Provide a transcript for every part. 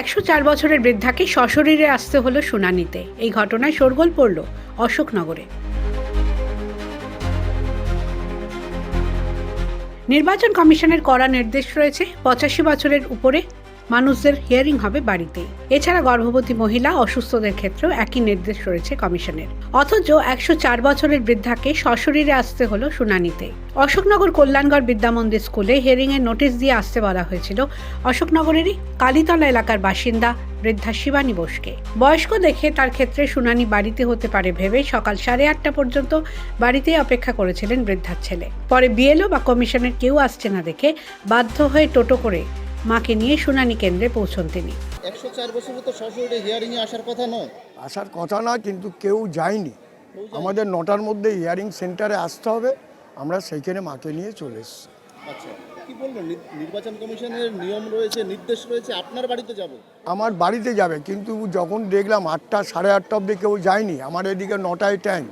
একশো চার বছরের বৃদ্ধাকে সশরীরে আসতে হলো শুনানিতে। এই ঘটনায় শোরগোল পড়ল অশোকনগরে। নির্বাচন কমিশনের কড়া নির্দেশ রয়েছে, পঁচাশি বছরের উপরে মানুষদের হিয়ারিং হবে বাড়িতেই। এছাড়া গর্ভবতী মহিলা অসুস্থদের ক্ষেত্রেও একই নির্দেশ রয়েছে কমিশনের। অথচ একশো চার বছরের বৃদ্ধাকে সশরীরে আসতে হলো শুনানিতে। অশোকনগর কল্যাণগড় বিদ্যামন্দির স্কুলে হিয়ারিং এর নোটিশ দিয়ে আসতে বলা হয়েছিল অশোকনগরেরই কালীতলা এলাকার বাসিন্দা বৃদ্ধা শিবানী বোসকে। বয়স্ক দেখে তার ক্ষেত্রে শুনানি বাড়িতে হতে পারে ভেবে সকাল সাড়ে আটটা পর্যন্ত বাড়িতেই অপেক্ষা করেছিলেন বৃদ্ধার ছেলে। পরে বিএলও বা কমিশনের কেউ আসছে না দেখে বাধ্য হয়ে টোটো করে মাকে নিয়ে শুনানি কেন্দ্রে পৌঁছন তিনি একশো চার বছরে তো সশরীরে হিয়ারিংয়ে আসার কথা নয়? আসার কথা না কিন্তু কেউ যায়নি। আমাদের নটার মধ্যে হিয়ারিং সেন্টারে আসতে হবে। আমরা সেইখানে মাকে নিয়ে চলে এসেছি। আচ্ছা কি বলবেন? নির্বাচন কমিশনের নিয়ম রয়েছে নির্দেশ রয়েছে আপনার বাড়িতে যাবে? আমার বাড়িতে যাবে কিন্তু যখন দেখলাম আটটা সাড়ে আটটা অবধি কেউ যায়নি আমার এদিকে নটায় টাইম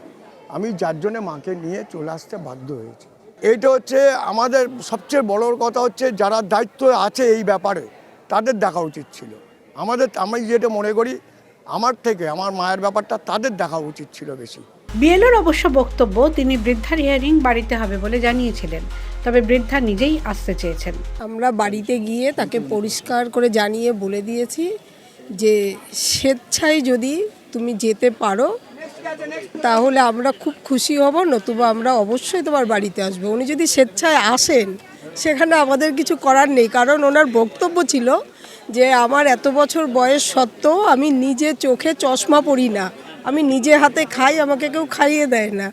আমি যার জন্যে মাকে নিয়ে চলে আসতে বাধ্য হয়েছি। এইটা হচ্ছে আমাদের সবচেয়ে বড় কথা হচ্ছে যারা দায়িত্ব আছে এই ব্যাপারে তাদের দেখা উচিত ছিল। আমাদের আমি যেটা মনে করি আমার থেকে আমার মায়ের ব্যাপারটা তাদের দেখা উচিত ছিল বেশি। বিএলওর অবশ্য বক্তব্য তিনি বৃদ্ধার হিয়ারিং বাড়িতে হবে বলে জানিয়েছিলেন তবে বৃদ্ধা নিজেই আসতে চেয়েছেন। আমরা বাড়িতে গিয়ে তাকে পরিষ্কার করে জানিয়ে বলে দিয়েছি যে স্বেচ্ছায় যদি তুমি যেতে পারো তাহলে আমরা খুব খুশি হব, নতুবা আমরা অবশ্যই তোমার বাড়িতে আসব। উনি যদি স্বেচ্ছায় আসেন, সেখানে আমাদের কিছু করার নেই। কারণ ওনার বক্তব্য ছিল যে, আমার এত বছর বয়স সত্ত্বেও আমি নিজে চোখে চশমা পরি না। আমি নিজে হাতে খাই, আমাকে কেউ খাইয়ে দেয় না।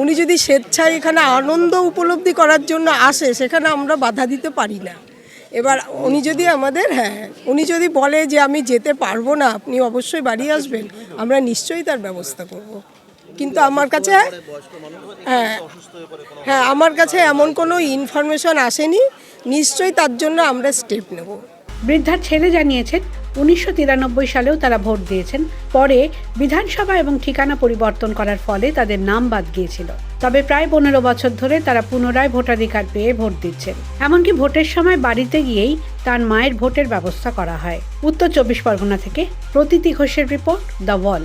উনি যদি স্বেচ্ছায় এখানে আনন্দ উপলব্ধি করার জন্য আসে, সেখানে আমরা বাধা দিতে পারি না। এবার উনি যদি আমাদের হ্যাঁ উনি যদি বলে যে আমি যেতে পারব না, আপনি অবশ্যই বাড়ি আসবেন, আমরা নিশ্চয়ই তার ব্যবস্থা করব। কিন্তু আমার কাছে হ্যাঁ হ্যাঁ আমার কাছে এমন কোনো ইনফরমেশন আসেনি, নিশ্চয়ই তার জন্য আমরা স্টেপ নেব। বৃদ্ধার ছেলে জানিয়েছেন, উনিশশো তিরানব্বই সালেও তারা ভোট দিয়েছেন, পরে বিধানসভা এবং ঠিকানা পরিবর্তন করার ফলে তাদের নাম বাদ গিয়েছিল। তবে প্রায় পনেরো বছর ধরে তারা পুনরায় ভোটাধিকার পেয়ে ভোট দিচ্ছেন। এমনকি ভোটের সময় বাড়িতে গিয়েই তার মায়ের ভোটের ব্যবস্থা করা হয়। উত্তর চব্বিশ পরগনা থেকে প্রতীতি ঘোষের রিপোর্ট দ্য ওয়াল।